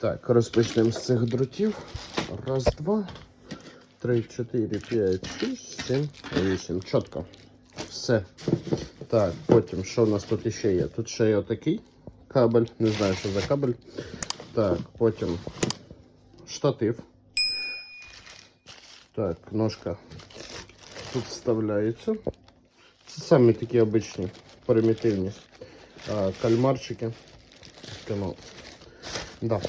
Так, розпочнемо з цих дротів. Раз, два, три, чотири, п'ять, шість, сім, вісім. Чітко. Все. Так, потім, що в нас тут ще є? Тут ще є отакий кабель. Не знаю, що за кабель. Так, потім штатив. Так, ножка тут вставляється. Це самі такі обичні, примітивні а, кальмарчики. Да.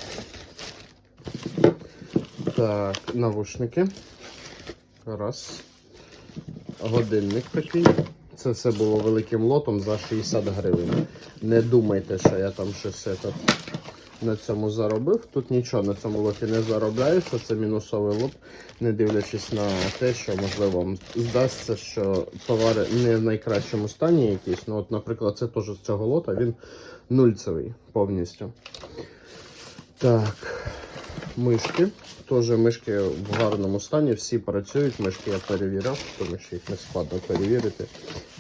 Так, навушники. Раз. Годинник такий. Це все було великим лотом за 60 гривень. Не думайте, що я там щось це, на цьому заробив. Тут нічого на цьому лоті не заробляється. Це мінусовий лот, не дивлячись на те, що можливо вам здасться, що товари не в найкращому стані якісь. Ну, от, наприклад, це теж з цього лота, він нульцевий повністю. Так, мишки. Теж мишки в гарному стані, всі працюють. Мишки я перевіряв, тому що їх не складно перевірити.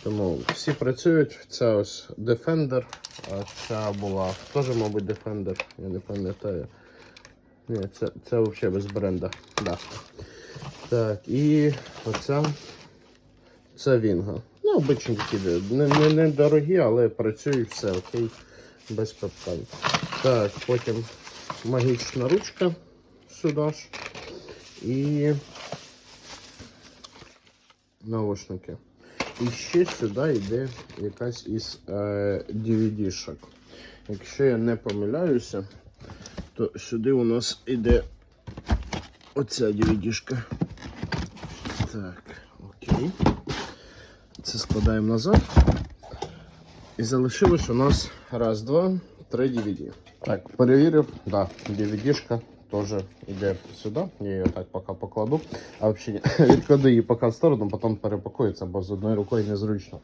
Тому всі працюють. Це ось Defender, а ця була теж, мабуть, Defender, я не пам'ятаю. Ні, це, це взагалі без бренда. Да. Так, і оця це Вінга. Ну, обичні такі, не, не, не дорогі, але працюють все окей, без питань. Так, потім магічна ручка сюди ж. І наушники. І ще сюди йде якась із е, DVD-шок. Якщо я не помиляюся, то сюди у нас йде оця DVD-шка. Так, окей. Це складаємо назад. І залишилось у нас раз, два, три DVD. Так, перевірив, да, DVD-шка теж йде сюди. Я її так поки покладу. А взагалі відкладу її поки в сторону, потім перепакується, бо з одною рукою незручно.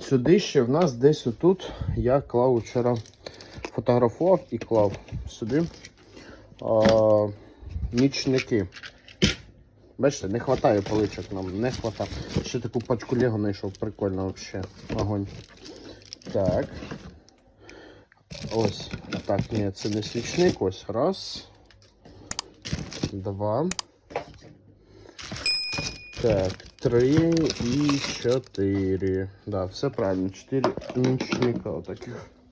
Сюди ще в нас десь отут я клав вчора фотографував і клав сюди а, нічники. Бачите, не вистачає поличок нам, не вистачає. Ще таку пачку Лего знайшов, прикольно взагалі. Огонь. Так. Ось. Так, ні, це не свічник. Ось. Раз. Два. Так, три і чотири. Да, все правильно. Чотири нічника отаких.